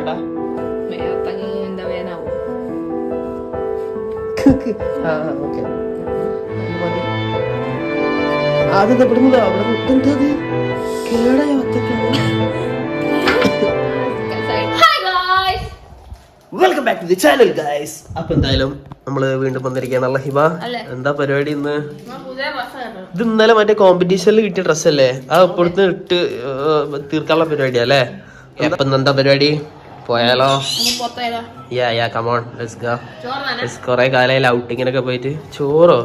മേത്തങ്ങ് എന്താ വേനാവും ആ ഓക്കെ. അതെന്താ ഇവിടുന്ന് അവിടെ എന്തത് കേടായ guys welcome back to the channel guys അപ്പൊ എന്തായാലും നമ്മൾ വീണ്ടും വന്നിരിക്കുകയാണല്ലോ ഹിബ? എന്താ പരിപാടി ഇന്ന്? ഇത് ഇന്നലെ മറ്റേ കോമ്പറ്റീഷനിൽ കിട്ടിയ ഡ്രസ്സല്ലേ അത് ഇപ്പോഴത്തെ ഇട്ട് തീർക്കാനുള്ള പരിപാടിയാ അല്ലേ? അപ്പൊ എന്താ പരിപാടി? പോയാലോ? Yeah yeah come on let's go let's കുറെ കാലമായില്ല ഔട്ടിങ്ങിനൊക്കെ പോയിട്ട്? ചോറോ?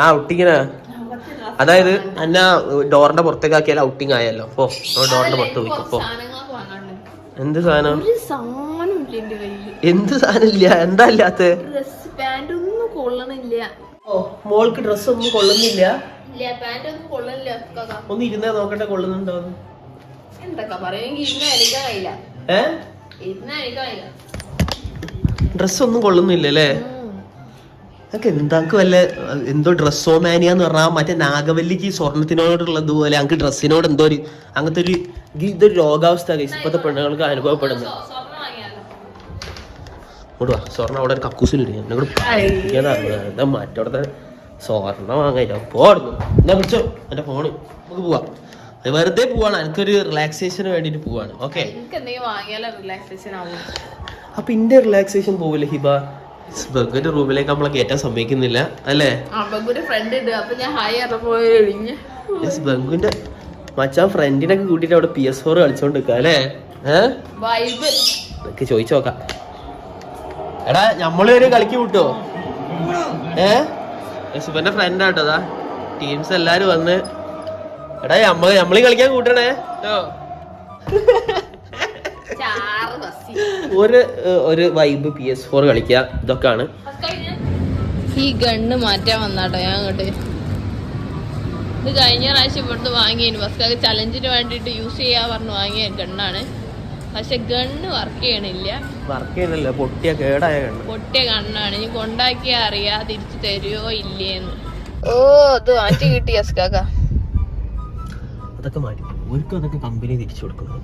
ആ ഔട്ടിങ്ങിനാ? അതായത് അന്ന ഡോറിന്റെ പുറത്തേക്ക് ആക്കിയാൽ ഔട്ടിങ് ആയല്ലോ. പോ ഡോറിന്റെ പുറത്ത് പോയിക്കോ പോ. എന്ത് സാധനം? എന്ത് സാധനം ഇല്ല എന്താ ഇല്ലാത്ത? മോൾക്ക് ഡ്രസ് ഒന്നും കൊള്ളുന്നില്ല? ഒന്നും ഇരുന്നേ നോക്കട്ടെ കൊള്ളുന്നുണ്ടോ എന്ന്. എന്തൊക്കെ ഏ? ഡ്രസ് ഒന്നും കൊള്ളുന്നില്ല എന്താക്ക് വല്ല എന്തോ ഡ്രസ്സോ മാനിയ എന്ന് പറഞ്ഞാൽ മറ്റേ നാഗവല്ലിക്ക് ഈ സ്വർണത്തിനോടുള്ളത് പോലെ അങ്ങക്ക് ഡ്രസ്സിനോട് എന്തോ ഒരു അങ്ങനത്തെ ഒരു ഇതൊരു രോഗാവസ്ഥ. ഇപ്പോഴത്തെ പെണ്ണുങ്ങൾക്ക് അനുഭവപ്പെടുന്നത്. ഇങ്ങോട്ട് വാ സ്വർണം അവിടെ ഒരു കക്കൂസിലിട്ട് എന്നോട് മറ്റോടത്തെ സ്വർണം വാങ്ങായിട്ടോ പോടുന്നു എന്നാ വിളിച്ചോ? എന്റെ ഫോണ് നമുക്ക് പോവാം. അത് വെറുതെ പോവാണ്. എനിക്കൊരു റിലാക്സേഷന് വേണ്ടിട്ട് പോവാണ്. ഓക്കെ അപ്പൊ ഇന്റെ റിലാക്സേഷൻ പോവില്ല ഹിബ? ബഗുന്റെ റൂമിലേക്ക് നമ്മളെ കയറ്റാൻ സമ്മതിക്കുന്നില്ല അല്ലേ? ബഗുന്റെ മച്ചാൻ ഫ്രണ്ടിനൊക്കെ കൂട്ടിട്ട് അവിടെ പി എസ് ഫോർ കളിച്ചോണ്ട് നിൽക്കുക അല്ലേ? ഏഹ് ചോദിച്ചു നോക്കാം എടാ നമ്മളൊരു കളിക്ക് വിട്ടോ ഏഹ് യശുബന്റെ ഫ്രണ്ട് ആട്ടോ അതാ ടീംസ് എല്ലാരും വന്ന് എടാ നമ്മ നമ്മളീ കളിക്കാൻ കൂട്ടണേ. ഒരു ഒരു വൈബ് പി എസ് ഫോർ കളിക്കുക ഇതൊക്കെയാണ് ഈ ഗണ്ണ് മാറ്റാൻ വന്നാട്ടോ ഞാൻ അങ്ങോട്ട്. ഇത് കഴിഞ്ഞ പ്രാവശ്യം ഇവിടുന്ന് വാങ്ങിയതിന് ബസ്കാക്ക് ചലഞ്ചിന് വേണ്ടിയിട്ട് യൂസ് ചെയ്യാ പറഞ്ഞു വാങ്ങിയ ഗണ്ണാണ്. പക്ഷെ ഗണ്ണ് വർക്ക് ചെയ്യണില്ല. വർക്ക് ചെയ്യണില്ല. പൊട്ടിയ കേടായ ഗണ്ണ്. പൊട്ടിയ ഗണ്ണാണ്. ഇനി കൊണ്ടാക്കിയാ അറിയാ തിരിച്ചു തരുമോ ഇല്ലേന്ന്. ഓ അത് മാറ്റി കിട്ടി അസ്കാക്ക. അതൊക്കെ മാറ്റി. ഒരിക്കലും അതൊക്കെ കമ്പനി തിരിച്ചു കൊടുക്കുന്നു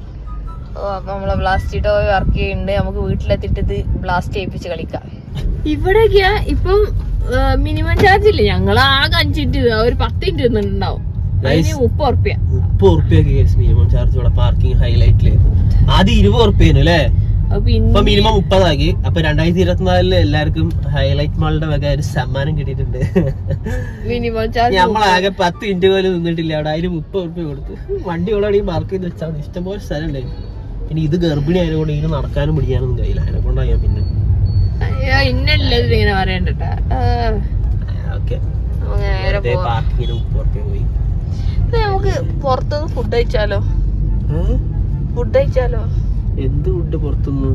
ഓ അപ്പൊ നമ്മളെ ബ്ലാസ്റ്റ് ടോയ് വർക്ക് ചെയ്യുന്നുണ്ട്. നമുക്ക് വീട്ടിലെത്തിയിട്ട് ഇത് ബ്ലാസ്റ്റ് ചെയ്യിപ്പിച്ച് കളിക്കാം. ഇവിടെയൊക്കെയാ ഇപ്പം മിനിമം ചാർജ് ഇല്ല? ഞങ്ങൾ ആകെ അഞ്ചിട്ട് ഒരു പത്ത് മിനിറ്റ് നിന്നുണ്ടാവും അതിന് മുപ്പത് ഉറുപ്പ്യ. മുപ്പത് ഉറുപ്പ്യ കേസ് മിനിമം ചാർജ് ഇവിടെ പാർക്കിംഗ് ഹൈലൈറ്റിൽ ആദ്യം ഇരുപത് ഉറുപ്പ്യനു അല്ലേ? ഇപ്പൊ മിനിമം മുപ്പതാക്കി. അപ്പൊ രണ്ടായിരത്തി ഇരുപത്തിനാലിൽ എല്ലാവർക്കും ഹൈലൈറ്റ് മാളുടെ വക ഒരു സമ്മാനം കിട്ടിയിട്ടുണ്ട്. മിനിമം ചാർജ് നമ്മളാകെ പത്ത് മിനിറ്റ് പോലും നിന്നിട്ടില്ല. അവിടെ അതിന് മുപ്പത് റുപ്യ കൊടുത്ത്. വണ്ടി ഇവിടെ മാർക്ക് ചെയ്ത് വെച്ചാൽ ഇഷ്ടംപോലെ സ്ഥലം ഉണ്ടായിരുന്നു ഇനി ഇത് ഗർഭിണി ആയതുകൊണ്ട് ഇനി നടക്കാനും പിടിക്കാനൊന്നും കഴിയില്ല. അതിനെ കൊണ്ടാണ് ഞാൻ പിന്നെ ഇന്നല്ലത് ഇങ്ങനെ പറയണ്ടട്ടാ. ഓക്കെ. നേരെ പോവാം. പാർക്കിങ്ങിന് മുപ്പത് ഉറുപ്പ്യ പോയി. നമുക്ക് പുറത്തുനിന്ന് ഫുഡ് കഴിച്ചാലോ? ഫുഡ് കഴിച്ചാലോ? എന്ത് ഫുഡ് പുറത്തുനിന്ന്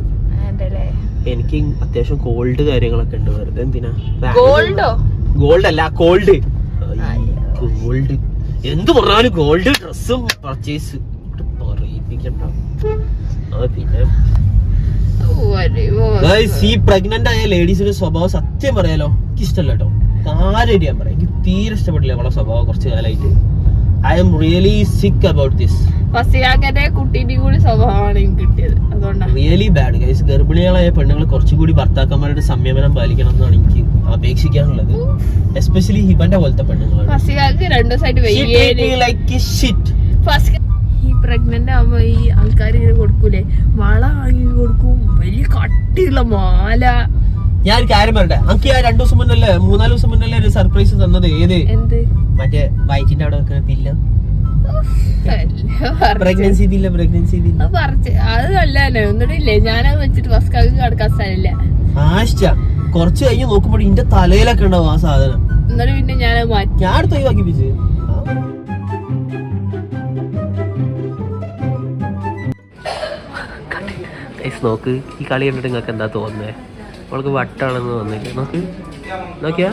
എനിക്ക് അത്യാവശ്യം കോൾഡ് കാര്യങ്ങളൊക്കെ ഉണ്ട് വെറുതെ എന്തിനാ? ഗോൾഡോ ഗോൾഡ് അല്ല കോൾഡ് ഗോൾഡ് എന്ത് പറഞ്ഞാലും ഗോൾഡ് ഡ്രസ്സും പർച്ചേസ് പറയിപ്പിക്കണ്ട. പിന്നെ. ഈ പ്രഗ്നന്റ് ആയ ലേഡീസിന്റെ സ്വഭാവം സത്യം പറയാലോ എനിക്ക് ഇഷ്ടമല്ല കേട്ടോ. കാര്യം ഞാൻ പറയാം എനിക്ക് തീരെ ഇഷ്ടപ്പെട്ടില്ല അവളെ സ്വഭാവം കുറച്ച് കാലമായിട്ട് I am really sick about this ഫസിയാക്കന്റെ കുട്ടീന്റെ കൂടി സ്വഭാവമാണ് എനിക്ക് കിട്ടിയത്. അതുകൊണ്ടാണ് റിയലി ബാഡ് ഗൈസ് ഗർഭിണികളായ പെണ്ണുങ്ങൾ കുറച്ചുകൂടി ഭർത്താക്കന്മാരുടെ സംയമനം പാലിക്കണം എന്നാണ് എനിക്ക് അപേക്ഷിക്കാനുള്ളത്. എസ്പെഷ്യലി ഹിബന്റെ പോലത്തെ പെണ്ണുങ്ങൾ ഫസിയാക്ക് രണ്ടു ദിവസമായിട്ട് shit. ഈ പ്രഗ്നന്റ് ആവുമ്പോ ഈ ആൾക്കാർ ഇങ്ങനെ കൊടുക്കൂലേ? വള വാങ്ങി കൊടുക്കും. വലിയ കട്ടിയുള്ള മാല. ഞാൻ ഒരു കാര്യം പറയട്ടെ. എനിക്ക് ആ രണ്ടു ദിവസം മുന്നല്ലേ മൂന്നാൽ ദിവസം മുന്നല്ലേ ഒരു സർപ്രൈസ് തന്നത്? ഏത്? എന്ത്? മറ്റേ വയറ്റിന്റെ അവിടെ വെക്കുന്ന പില്ല അല്ല ഇതില്ല പ്രഗ്നൻസി ഇതില്ല പ്രഗ്നൻസി പില്ല അത് പറിച്ച് അത് നല്ലതന്നെ. ഞാനത് വെച്ചിട്ട് ഫസ്കാക്ക് കിടക്കാൻ സ്ഥലമില്ല. ആശ്ച കുറച്ച് കഴിഞ്ഞ് നോക്കുമ്പോൾ ഇന്റെ തലയിലൊക്കെ ഉണ്ടാവും ആ സാധനം. എന്നിട്ട് പിന്നെ ഞാൻ മാറ്റി. ഞാൻ അടുത്ത് ഒഴിവാക്കിപ്പിച്ച് നോക്ക്. ഈ കളി കണ്ടിട്ട് നിങ്ങൾക്ക് എന്താ തോന്നുന്നത് അവൾക്ക് വട്ടാണെന്ന് തോന്നില്ല നോക്ക്. നോക്കിയാ?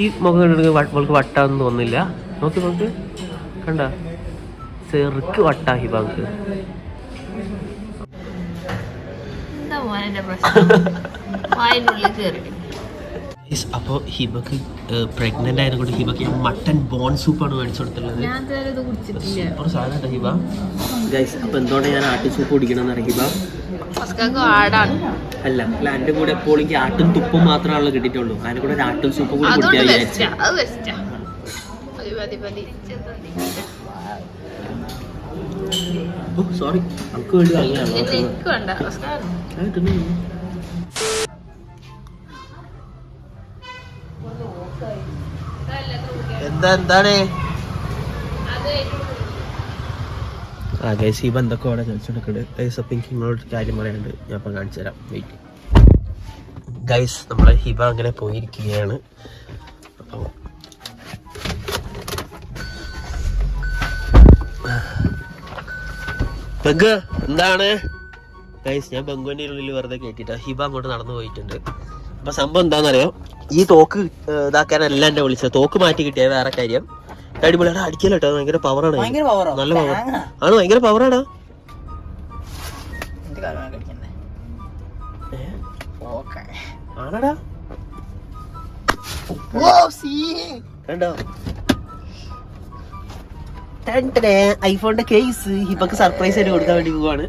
ഈ മുഖം കണ്ടിട്ട് അവൾക്ക് വട്ടാണെന്ന് തോന്നില്ല നോക്ക് നോക്ക്. കണ്ട? ചെറുക്ക് വട്ടാ ഹിബാങ്ക് അപ്പൊ അപ്പോൾ ഹിബക്ക് പ്രഗ്നന്റ് ആയതുകൊണ്ട് ഹിബക്ക് ഞാൻ മട്ടൻ ബോൺ സൂപ്പാണ് മേടിച്ചു കൊടുത്തുള്ളത് സൂപ്പർ സാധനം ഹിബ. ഗൈസ് അപ്പൊ എന്തുകൊണ്ട് ഞാൻ ആട്ടി സൂപ്പ് കുടിക്കണം ഇറങ്ങിയപ്പോ ഫസ്കാക്ക് ആടാണ്. അല്ല അല്ല എന്റെ കൂടെ എപ്പോഴും ആട്ടും തുപ്പും മാത്രമാണല്ലോ കിട്ടിയിട്ടുള്ളൂ. അതിന്റെ കൂടെ ഒരു ആട്ടും സൂപ്പ് കൂടി കുടിക്കാൻ വിചാരിച്ചു. മതി മതി മതി. സോറി നമുക്ക് വേണ്ടി എനിക്ക് വേണ്ട. എന്താ എന്താണ്? ആ ഗൈസ് ഈ ബന്ധമൊക്കെ അവിടെ ചോദിച്ചെടുക്കുന്നുണ്ട് ഗൈസ് അപ്പം എനിക്ക് നിങ്ങളോട് കാര്യം പറയാനുണ്ട്. ഞാൻ അപ്പം കാണിച്ചു തരാം വെയിറ്റ് ഗൈസ് നമ്മളെ ഹിബ അങ്ങനെ പോയിരിക്കുകയാണ്. ബംഗ് എന്താണ്? ഗൈസ് ഞാൻ ബംഗുവിന്റെ ഉള്ളിൽ വെറുതെ കേട്ടിട്ടാ. ഹിബ അങ്ങോട്ട് നടന്നു പോയിട്ടുണ്ട്. അപ്പൊ സംഭവം എന്താണെന്നറിയോ? ഈ തോക്ക് ഇതാക്കാനല്ല എന്നെ വിളിച്ചത്. തോക്ക് മാറ്റി കിട്ടിയ വേറെ കാര്യം. അടിപൊളിയാണ് എടാ അടിക്കല ഭയങ്കര പവറാണ് നല്ല പവർ ആണ് ഭയങ്കര പവറാണ് ആണടാ. കണ്ടോ? ഐഫോണിന്റെ കേസ് ഹിബക്ക് സർപ്രൈസ് ആയിട്ട് കൊടുക്കാൻ വേണ്ടി പോവാണ്.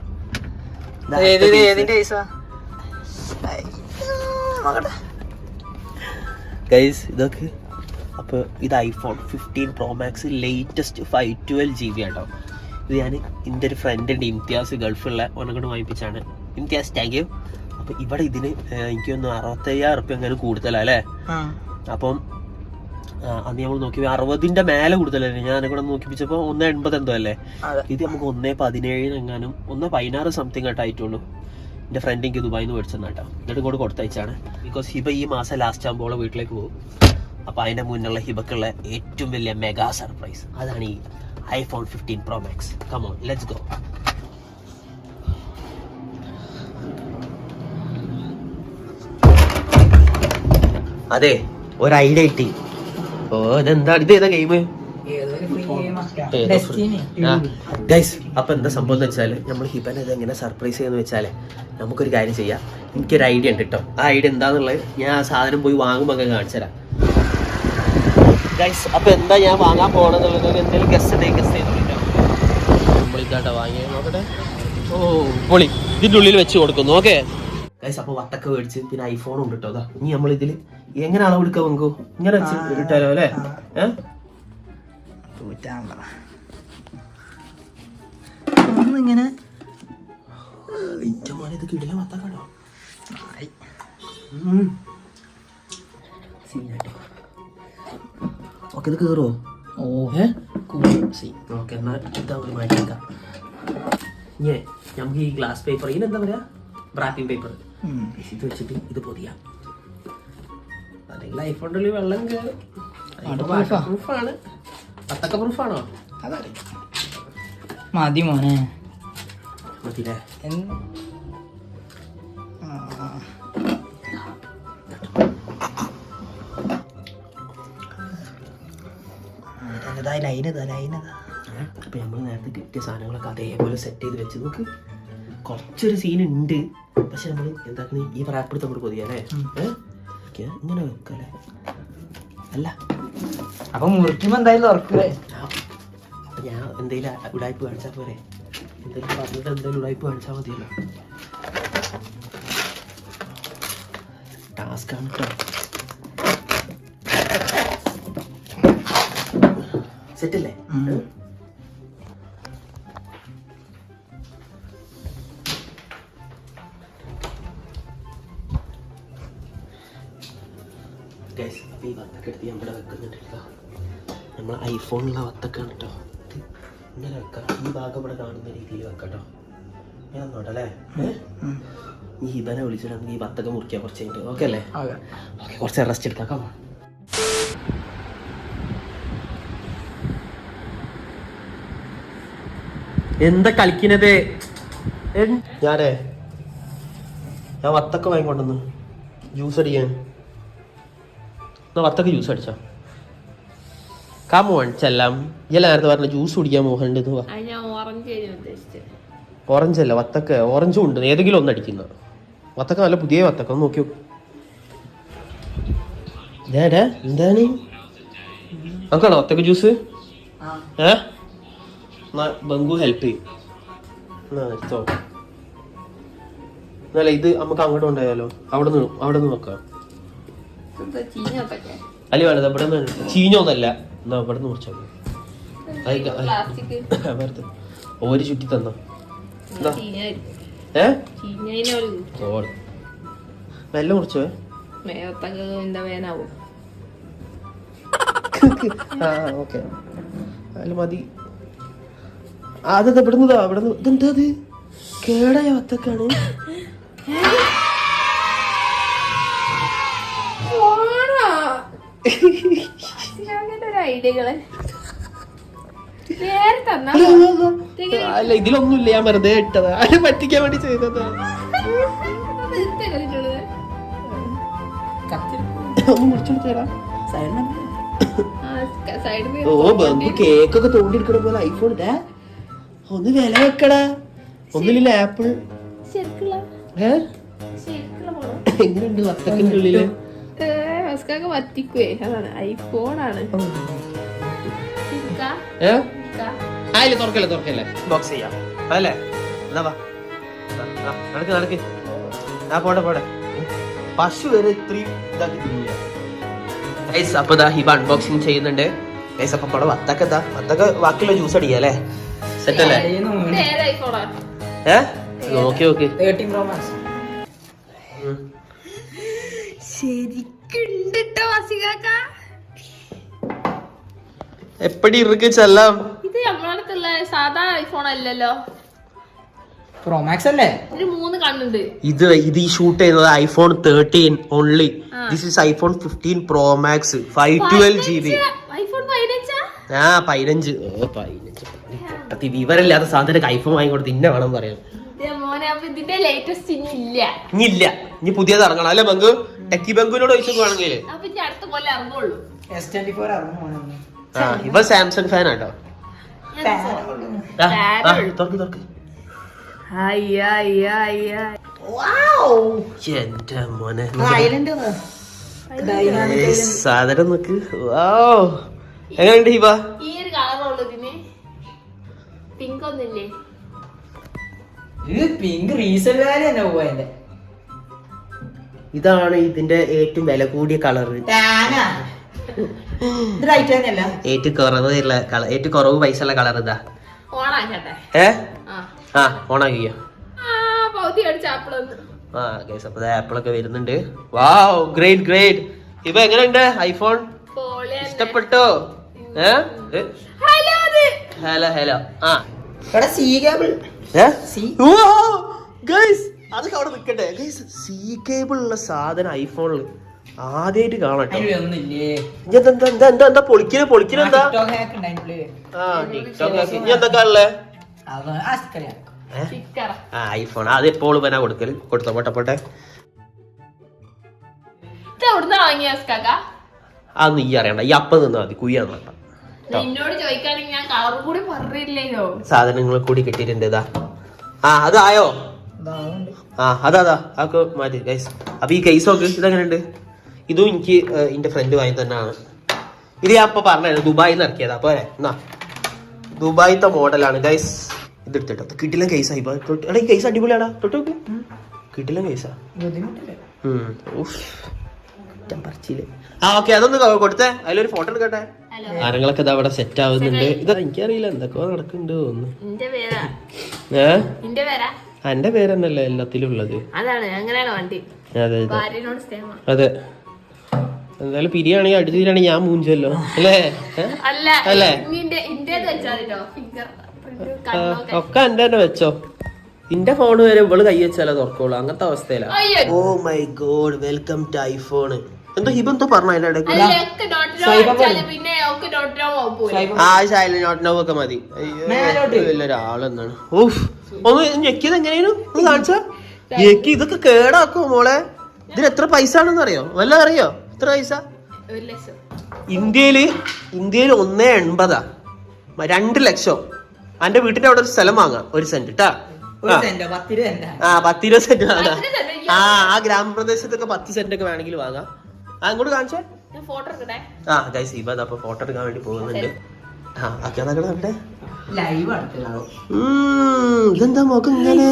ഗൈസ് ഇതൊക്കെ അപ്പോൾ ഇത് iPhone fifteen pro max latest five twelve G B ആട്ടോ. ഇത് ഞാൻ എന്റെ ഒരു ഫ്രണ്ട് ഉണ്ട് ഇംതിയാസ് ഗൾഫുള്ള ഒന്നുകൊണ്ട് വാങ്ങിപ്പിച്ചാണ്. ഇംതിയാസ് താങ്ക് യു അപ്പോൾ ഇവിടെ ഇതിന് എനിക്കൊന്ന് അറുപത്തയ്യായിരം റുപ്യ അങ്ങനെ കൂടുതലാണ് അല്ലേ? അപ്പം അന്ന് നമ്മൾ നോക്കി അറുപതിന്റെ മേലെ കൂടുതലല്ലേ? ഞാൻ കൂടെ നോക്കിപ്പിച്ചപ്പോൾ ഒന്ന് എൺപത് എന്തോ അല്ലേ? അതെ. ഇത് നമുക്ക് ഒന്നേ പതിനേഴിന് എങ്ങാനും ഒന്ന് പതിനാറ് സംതിങ് ആയിട്ട് ആയിട്ടുള്ളൂ. എന്റെ ഫ്രണ്ട് എനിക്ക് ദുബായിൽ നിന്ന് മേടിച്ചെന്ന് കേട്ടോ എന്നിട്ട് ഇങ്ങോട്ട് കൊടുത്തയച്ചാണ്. ബിക്കോസ് ഹിബ ഈ മാസം ലാസ്റ്റ് ആകുമ്പോൾ വീട്ടിലേക്ക് പോകും. അപ്പോൾ അതിന്റെ മുന്നുള്ള ഹിബക്കുള്ള ഏറ്റവും വലിയ മെഗാ സർപ്രൈസ് അതാണ് ഈ iPhone fifteen pro max come on let's go അതെ ഒരു ഐഡിയ കിട്ടി. ഓ ഇതെന്താണ്? ഇത് ഏതാ ഗെയിം ഏതൊരു ഫ്രീ ഗെയിമാ ഏതോ ഡെസ്റ്റിനി ഗൈസ് അപ്പൊ എന്താ സംഭവം എന്ന് വെച്ചാൽ നമ്മൾ ഹിബനെ ഇത് എങ്ങനെ സർപ്രൈസ് ചെയ്യുന്ന വെച്ചാൽ നമുക്കൊരു കാര്യം ചെയ്യാം. എനിക്കൊരു ഐഡിയ ഉണ്ട് കേട്ടോ ആ ഐഡിയ എന്താന്നുള്ളത് ഞാൻ ആ സാധനം പോയി വാങ്ങുമ്പോൾ അങ്ങ് കാണിച്ചുതരാം ഗൈസ് അപ്പൊ എന്താ ഞാൻ വാങ്ങാൻ പോണെന്നുള്ളത് എന്തെങ്കിലും ഗസ്റ്റ് ഉണ്ടെങ്കിൽ ഗസ്റ്റ് ചെയ്തിട്ടുണ്ടോ നമ്മൾ ഇതാട്ടോ വാങ്ങിയത്. നോക്കട്ടെ. ഓ പൊളി. ഇതിന്റെ ഉള്ളിൽ വെച്ച് കൊടുക്കുന്നു. ഓക്കെ ഗൈസ് അപ്പൊ വട്ടൊക്കെ മേടിച്ച് പിന്നെ ഐഫോൺ ഉണ്ട് കേട്ടോ അതാ ഇനി നമ്മൾ ഇതിൽ എങ്ങനെ അളവ് എടുക്കാൻ വെങ്കോ ഇങ്ങനെ വെച്ച് ഇട്ടാലോ അല്ലേ? ഏഹ് ഒന്നിങ്ങനെ ഇത് കിടില വത്തക്കടോ. ഓക്കെ ഇത് കയറുമോ ഓ ഓക്കെ ഒരു മാറ്റിയേക്കാം. ഇനി നമുക്ക് ഈ ഗ്ലാസ് പേപ്പർ ഇതിനെന്താ പറയാ? റാപ്പിംഗ് പേപ്പർ ഇത് വെച്ചിട്ട് ഇത് പൊതിയാം. അല്ലെങ്കിൽ ഉള്ളിൽ വെള്ളം കയറും? പ്രൂഫാണ് പത്തക്ക പ്രൂഫാണോ അതറിയാം. മതി മോനെ. ഇതാ അപ്പൊ നമ്മൾ നേരത്തെ കിട്ടിയ സാധനങ്ങളൊക്കെ അതേപോലെ സെറ്റ് ചെയ്ത് വെച്ച് നോക്ക്. കുറച്ചൊരു സീൻ ഉണ്ട്. പക്ഷെ നമ്മൾ എന്താക്കണ ഈ റാപ്പെടുത്ത് നമ്മൾ പൊതിയാലേ ഇങ്ങനെ വെക്കല്ലേ? അല്ല. അപ്പൊ മുറിക്കുമ്പോ എന്തായാലും തുറക്കൂലേ അപ്പൊ ഞാൻ എന്തെങ്കിലും ഉടായ്പ കാണിച്ചാ പോരെ. എന്തെങ്കിലും പറഞ്ഞിട്ട് എന്തെങ്കിലും ഉടായ്പ കാണിച്ചാൽ മതിയല്ലോ. ടാസ്ക് ആണ് കേട്ടോ സെറ്റ് വത്തൊക്കെ എടുത്ത് നമ്മുടെ വെക്കുന്നുണ്ട് കേട്ടോ നമ്മൾ ഐഫോണിലുള്ള വത്തൊക്കെയാണ് കേട്ടോ ഇത് ഇങ്ങനെ വെക്കാം. ഈ ഭാഗം ഇവിടെ കാണുന്ന രീതിയിൽ വെക്കട്ടോ കേട്ടോ ഞാൻ നോട്ടല്ലേ. ഈ ഇബനെ വിളിച്ചിട്ട് നമുക്ക് ഈ വത്തൊക്കെ മുറിക്കാം കുറച്ച് കഴിഞ്ഞിട്ട്. ഓക്കെ അല്ലേ? ഓക്കെ കുറച്ച് റെസ്റ്റ് എടുക്കാം. എന്താ കളിക്കുന്നത് ഞാനേ ഞാൻ വത്തൊക്കെ വാങ്ങിക്കൊണ്ടെന്ന് ജ്യൂസ് അടിക്കാൻ. എന്നാ വത്തൊക്കെ ജ്യൂസ് അടിച്ചോ? കാമോൺ ചെല്ലാം. ഇല്ല നേരത്തെ പറഞ്ഞ ജ്യൂസ് കുടിക്കാൻ മോഹനുണ്ട് എന്ന് ഓറഞ്ച് അല്ല വത്തക്ക. ഓറഞ്ചും ഉണ്ട്. ഏതെങ്കിലും ഒന്ന് അടിക്കുന്ന. വത്തക്ക നല്ല പുതിയ വത്തക്ക. ഒന്ന് നോക്കിയോ? ഇതാടാ എന്താണ്? നമുക്കാണോ വത്തക്ക ജ്യൂസ് ഏ? ബംഗു ഹെൽപ്പ് ചെയ്യും. എന്നാ ഇത് നമുക്ക് അങ്ങോട്ട് കൊണ്ടുപോയാലോ? അവിടെ നിന്ന് അവിടെ നിന്ന് നോക്കാം അല്ല വേണ്ട നിന്ന് ചീഞ്ഞോന്നല്ല. എന്നാ ഇവിടെ നിന്ന് മുറിച്ചാൽ മതി ഓര് ചുറ്റി തന്നോ? കുറച്ചോ ഏ? ചീഞ്ഞതിനോട് ഓട് മെല്ലെ മുറിച്ചോ? മേത്തൊക്കെ എന്താ വേനാവും? ആ ഓക്കെ. അതിൽ മതി. ആ, അത് ഇവിടെ ഇതെന്താ അത്? കേടായ വത്തക്കാണ്. ഒരു ഐഡിയകൾ. അല്ല ഇതിലൊന്നുമില്ല ഞാൻ വെറുതെ ഇട്ടതാ. അത് പറ്റിക്കാൻ വേണ്ടി ചെയ്തതാ. ഓ ബന്ധു കേക്കൊക്കെ തോണ്ടിയെടുക്കണ പോലെ ഐഫോൺ ഇതാ. ഒന്ന് വില വെക്കടാ. ഒന്നില്ല ആപ്പിൾ? എങ്ങനെയുണ്ട് വത്തക്കിന്റെ ഉള്ളിൽ ഹസ്കാക്ക് പറ്റിക്കുവേ. അതാണ് ഐഫോണാണ് ഏ? ആ ഇല്ല തുറക്കല്ലേ തുറക്കല്ലേ. ബോക്സ് ചെയ്യാം. അല്ലേ എന്നാ വാ. നടക്ക് നടക്ക്. ആ പോട്ടെ പോട്ടെ. പശു വരെ ഇത്രയും ഇതാക്കി തിന്നില്ല ഗൈസ് അപ്പൊ ദാ ഹിബ അൺബോക്സിങ് ചെയ്യുന്നുണ്ട്. ഗൈസ് അപ്പൊ ഇവിടെ വത്തക്ക എന്താ വത്തക്ക ബാക്കിയുള്ള ജ്യൂസ് അടിക്കാം അല്ലേ? സെറ്റ് അല്ലേ? ഏ? നോക്കി നോക്കി തേർട്ടീൻ ശരിക്കുണ്ട് വസികാക്ക. എപ്പടി ഇറുക്ക് ചെല്ലാം? ഇത് നമ്മളടുത്തുള്ള സാധാ ഐഫോൺ അല്ലല്ലോ. പ്രോ മാക്സ് അല്ലേ? ഇതിന് മൂന്ന് കണ്ണുണ്ട്. ഇത് ഇത് ഈ ഷൂട്ട് ചെയ്യുന്നത് iPhone thirteen only this is iPhone fifteen pro max five twelve G B ആ പതിനഞ്ച്. ഓ പതിനഞ്ച്. വിവരമില്ലാത്ത സാധനം ഐഫോൺ വാങ്ങിക്കൊടുത്ത് ഇന്ന വേണം പറയാം. ഇതിന്റെ ലേറ്റസ്റ്റ് ഇനി ഇല്ല. ഇനി ഇല്ല. ഇനി പുതിയത് ഇറങ്ങണം. അല്ലേ ബങ്കു ടെക്കി ബങ്കുവിനോട് ചോദിച്ചോക്കുവാണെങ്കിൽ ഇവ സാംസങ് ഫാൻ ആട്ടോ എന്റെ മോനെ. സാധനം നോക്ക്. വാ എങ്ങനെയുണ്ട് ഹിബ ഈ ഒരു കളറുള്ളൂ ഇതിന്. പിങ്ക് ഒന്നില്ലേ? ഇത് പിങ്ക് റീസൺ വാല്യൂ തന്നെ പോവാ ഇതാണ് ഇതിന്റെ ഏറ്റവും വില കൂടിയ കളർ ടാനാ ഇത് റൈറ്റ് തന്നെയല്ല. ഏറ്റവും കുറവുള്ള കളർ ഏറ്റവും കുറവ് പൈസ ഉള്ള കളർ ഇതാ ഓണാക്കട്ടെ ഏ? ആ. ആ ഓണാക്കിയോ ആ ഗൈസ് അപ്പൊ ആപ്പിളൊക്കെ വരുന്നുണ്ട്. വാവ് ഗ്രേറ്റ് ഗ്രേറ്റ് ഇപ്പൊ എങ്ങനെയുണ്ട് ഐഫോൺ. ഇഷ്ടപ്പെട്ടോ? ഹലോ ഹലോ ഹലോ ആ. സി കേബിൾ സി ഗൈസ് അതൊക്കെ അവിടെ നിക്കട്ടെ. ഗൈസ് സി കേബിൾ ഉള്ള സാധനം ഐഫോണിൽ ആദ്യമായിട്ട് കാണട്ടെ. എന്താ എന്താ എന്താ എന്താ എന്താ പൊളിക്കൽ പൊളിക്കൽ എന്താ? ആ ടിക്ടോക്ക് ഇനി എന്തൊക്കെ ഉള്ളേ? അത് ആസ്കറിയാ ഏ? സ്റ്റിക്കറ ആ ഐഫോൺ അത് എപ്പോഴും വനാ കൊടുക്കൽ? കൊടുത്തോ പോട്ടെ പോട്ടെ. അത് നീ അറിയണ്ട. ഈ അപ്പം നിന്നാ മതി. കുയ്യാന്ന് വേണ്ട നിന്നോട് ചോദിക്കാണെങ്കിൽ ഞാൻ കളറും കൂടി പറഞ്ഞില്ലല്ലോ സാധനങ്ങൾ കൂടി കിട്ടിയിട്ടുണ്ട് ഇതാ ആ അതായോ? ആ അതാ അതാ. അതൊക്കെ മാറ്റി. ഗൈസ് അപ്പൊ ഈ കേസ് നോക്ക്. ഇതെങ്ങനെയുണ്ട്? ഇതും എനിക്ക് ഏഹ്, എന്റെ ഫ്രണ്ട് വാങ്ങി തന്നെയാണ് ഇത് ഞാൻ അപ്പൊ പറഞ്ഞത് ദുബായിൽ നിന്ന് ഇറക്കിയതാ പോരെ എന്നാ ദുബായിത്തെ മോഡലാണ് ഗൈസ് ഇത് എടുത്തിട്ടോ. കിട്ടില്ല കേസാ ആയി തൊട്ട്- എടാ ഈ കേസ് അടിപൊളിയാടാ. തൊട്ട് നോക്ക്. കിട്ടില്ല കേസാ പറിച്ചില്ലേ? ആ ഓക്കെ അതൊന്ന് കൊടുത്തേ. അതിലൊരു ഫോട്ടോ എടുക്കട്ടെ. ഹലോ കാര്യങ്ങളൊക്കെ ഇതാ അവിടെ സെറ്റ് ആവുന്നുണ്ട്. ഇത് എനിക്കറിയില്ല എന്തൊക്കെ നടക്കുന്നുണ്ട് തോന്നുന്നു. നിന്റെ പേരാ. നിന്റെ പേരാ? എന്റെ പേര് തന്നെയല്ലേ എല്ലാത്തിലും ഉള്ളത് അതാണ് അങ്ങനെയാണ് വണ്ടി. അതെ അതെ. എന്തായാലും പിരിയാണെങ്കിൽ തീരാണെങ്കിൽ ഞാൻ മൂഞ്ചല്ലോ അല്ലേ? അല്ല ഒക്കെ എന്റെ തന്നെ വെച്ചോ. നിന്റെ ഫോൺ വരെ ഇവൾ കൈ വെച്ചാലേ തുറക്കുള്ളൂ. അങ്ങനത്തെ അവസ്ഥയിലാണ് ഓ my god welcome to iPhone എന്തോ ഹിബ എന്തോ പറഞ്ഞ അതിന്റെ ഇടയ്ക്ക്? ആ ശൈല നോട്ട് നോ ഒക്കെ മതി. വലിയൊരാളെന്നാണ്. ഓഫ് ഒന്ന് ഞെക്കിയത് എങ്ങനെയാണ് ഒന്ന് കാണിച്ച. ഞെക്കി ഇതൊക്കെ കേടാക്കോ മോളെ? ഇതിന് എത്ര പൈസ ആണെന്ന് അറിയോ? വല്ല അറിയോ? എത്ര പൈസ? ഇന്ത്യയിൽ ഇന്ത്യയിൽ ഒന്നേ എൺപതാ. രണ്ട് ലക്ഷം. എന്റെ വീട്ടിന്റെ അവിടെ ഒരു സ്ഥലം വാങ്ങാം. ഒരു സെന്റ് കേട്ടാ ആ. പത്തിരുപത് സെന്റ്? വാങ്ങാം. ആ ആ ഗ്രാമപ്രദേശത്തൊക്കെ പത്ത് സെന്റ് ഒക്കെ വേണമെങ്കിൽ വാങ്ങാം. ആ അങ്ങോട്ട് കാണിച്ചേ. ആ ഗൈസ് ഇവ അപ്പൊ ഫോട്ടോ എടുക്കാൻ വേണ്ടി പോകുന്നുണ്ട്. ആ അതൊക്കെ അവിടെ. ലൈവ് ഇതെന്താ മുഖം ഇങ്ങനെ?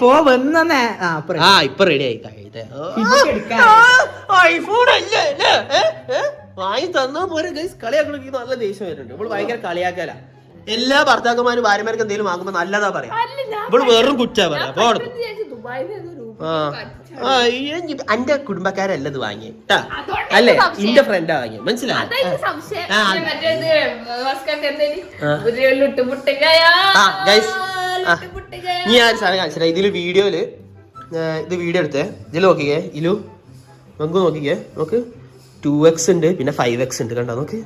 പോ വന്നേ ആ ഇപ്പൊ റെഡി ആയി. ഐഫോൺ അല്ലേ? വാങ്ങി തന്നാ പോരെ ഗൈസ് കളിയാക്കണമെങ്കിൽ നല്ല ദേഷ്യം വരുന്നുണ്ട്. ഇവൾ ഭയങ്കര കളിയാക്കല. എല്ലാ ഭർത്താക്കന്മാരും ഭാര്യമാർക്ക് എന്തെങ്കിലും വാങ്ങുമ്പോ നല്ലതാ പറയാ. ഇവൾ വെറും കുറ്റാ പറയാ. അപ്പൊ അവിടെ പെട്ടെന്ന് വിചാരിച്ചു ദുബായിൽ നിന്ന് ആ കടിച്ചാ. ആ, ഈ അന്റെ കുടുംബക്കാരല്ല ഇത് വാങ്ങിയേ ട്ടാ. അല്ലേ. ഇന്റെ ഫ്രണ്ടാ വാങ്ങി മനസ്സിലായോ. ആ. ഞാൻ. ഒരു സാധനം കാണിച്ചാ ഇതിൽ വീഡിയോയിൽ ഇത് വീഡിയോ എടുത്തേ. ഇതിൽ നോക്കിക്കേ. ഇലു നമുക്ക് നോക്കിക്കേ. നോക്ക് ടു എക്സ് ഉണ്ട് പിന്നെ ഫൈവ് എക്സ് ഉണ്ട്. കണ്ടോ? നോക്ക്.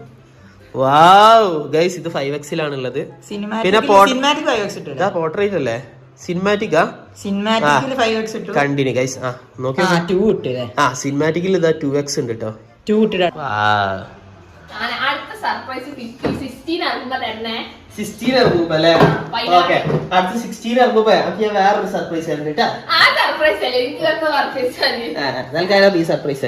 വാവ്. ഗൈസ് ഇത് ഫൈവ് എക്സിലാണുള്ളത് പിന്നെ പോട്ടറേറ്റ് പോർട്രേറ്റ് അല്ലേ? സിനിമാറ്റിക്കാ സിനിമാറ്റിക്കിൽ ഫൈവ് എക്സ് ഇട്ടു. കണ്ടിന്യൂ ഗൈസ് ആ നോക്കി ആ ടു ഇട്ടില്ലേ? ആ സിനിമാറ്റിക്കിൽ ഇതാ ടു എക്സ് ഉണ്ട് കേട്ടോ ടു ഇട്ടിട്ട് അടുത്ത സർപ്രൈസ് സിക്സ്റ്റീൻ ആകുമ്പോ തന്നെ. സിക്സ്റ്റീൻ ഇറങ്ങുമ്പോ അല്ലേ? പതിനാറ്. ഓക്കെ അടുത്ത സിക്സ്റ്റീൻ ഇറങ്ങുമ്പോ നമുക്ക് ഞാൻ വേറൊരു സർപ്രൈസ് ആയിരുന്നു കേട്ടാ ആ സർപ്രൈസ്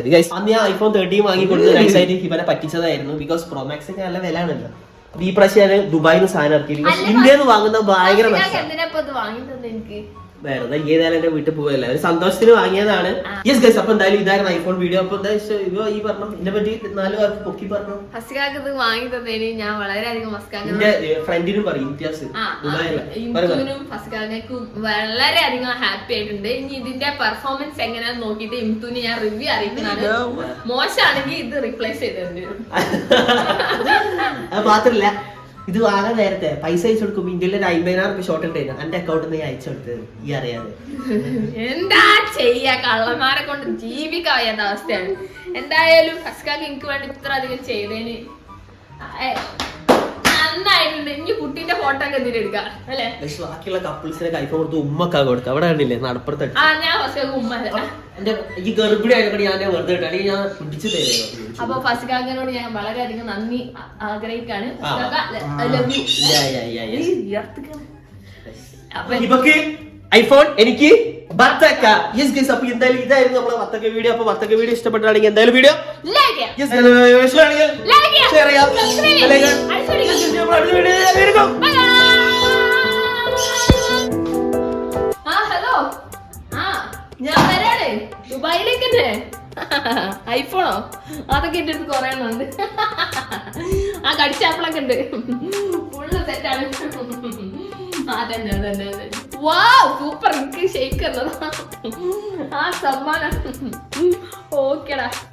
ഈ ഗൈസ് അന്ന് ഞാൻ ഐഫോൺ തേർട്ടീൻ വാങ്ങി കൊടുത്ത് നൈസായിട്ട് ഇവനെ പറ്റിച്ചതായിരുന്നു. ബിക്കോസ് പ്രോമാക്സിന് നല്ല വില ആണല്ലോ ഈ പ്രാവശ്യം ഞാൻ ദുബായിൽ നിന്ന് സാധനം ഇറക്കി ബിക്കോസ് അല്ല, ഇന്ത്യയിൽ നിന്ന് വാങ്ങുന്ന ഭയങ്കര വെറുതെ ഏതായാലും എന്റെ വീട്ടിൽ പോയല്ലേ ഒരു സന്തോഷത്തിന് വാങ്ങിയതാണ്. യെസ് ഗൈസ് അപ്പൊ എന്തായാലും ഇതായിരുന്നു ഐഫോൺ വീഡിയോ അപ്പൊ എന്താ ഇവ ഈ പറഞ്ഞു ഇതിനെ പറ്റി നാല് പേർക്ക് പൊക്കി പറഞ്ഞു? ഹസ്കാക്ക് ഇത് വാങ്ങി തന്നതിന് ഞാൻ വളരെയധികം ഹസ്കാക്ക് എന്റെ ഫ്രണ്ടിനും പറയും ഇംതിയാസ്. പറ. വളരെയധികം ഹാപ്പി ആയിട്ടുണ്ട്. ഇനി ഇതിന്റെ പെർഫോമൻസ് എങ്ങനെയാന്ന് നോക്കിയിട്ട് ഇംതുന് ഞാൻ റിവ്യൂ അറിയിക്കുന്നതാണ്. മോശമാണെങ്കിൽ ഇത് റിപ്ലേസ് ചെയ്തിട്ടുണ്ട് മാത്രല്ല. ഇത് വാങ്ങാൻ നേരത്തെ. പൈസ അയച്ചു കൊടുക്കുമ്പോ ഇന്ത്യയിൽ ഒരു അമ്പതിനായിരം റുപ്യ ഷോർട്ട് ഉണ്ടായിരുന്നു എന്റെ അക്കൗണ്ടിൽ നിന്ന് അയച്ചു കൊടുത്തത് ഈ അറിയാതെ. എന്താ ചെയ്യാ? കള്ളന്മാരെ കൊണ്ട് ജീവിക്കാൻ അവസ്ഥയാണ്. എന്തായാലും ഫസ്കാക്ക് എനിക്ക് വേണ്ടി ഇത്ര അധികം ചെയ്തതിന് നന്നായിട്ടുണ്ട്. ഇനി കുട്ടീന്റെ ഫോട്ടോ ഒക്കെ എന്തിനും എടുക്കാം? അല്ലേ? ബാക്കിയുള്ള കപ്പിൾസിനൊക്കെ ഐഫോൺ കൊടുത്ത് ഉമ്മക്കാ കൊടുക്കുക അവിടെ കണ്ടില്ലേ? നടപ്പുറത്ത് ആ ഞാൻ ഫസ്കാക്ക് ഉമ്മ ഈ ഗർഭിണി ആയതുകൊണ്ട് ഞാൻ വെറുതെ അല്ലെങ്കിൽ ഞാൻ പിടിച്ചു തരാം. അപ്പൊ ഫസ്കാക്കിനോട് ഞാൻ വളരെയധികം നന്ദി ആഗ്രഹിക്കാണ്. അപ്പൊ ഐഫോൺ എനിക്ക് ബത്തക്ക യെസ് ഗൈസ് അപ്പൊ എന്തായാലും ഇതായിരുന്നു നമ്മളെ ബത്തക്ക വീഡിയോ അപ്പൊ ബത്തക്ക വീഡിയോ ഇഷ്ടപ്പെട്ടാണെങ്കിൽ എന്തായാലും വീഡിയോ. ഷെയർ ചെയ്യാം. ഞാൻ വരാണ്. ദുബായിലേക്ക് തന്നെ ഐഫോണോ അതൊക്കെ എന്റെ അടുത്ത് കൊറേ ഉണ്ട് ആ കടിച്ചാപ്പിളൊക്കെ ഉണ്ട്. ഫുള്ള് സെറ്റാണ് അതന്നെ അതന്നെ അതന്നെ. വാ സൂപ്പർ എനിക്ക് ഷെയ്ക്ക് ആ സമ്മാനം. ഓക്കേടാ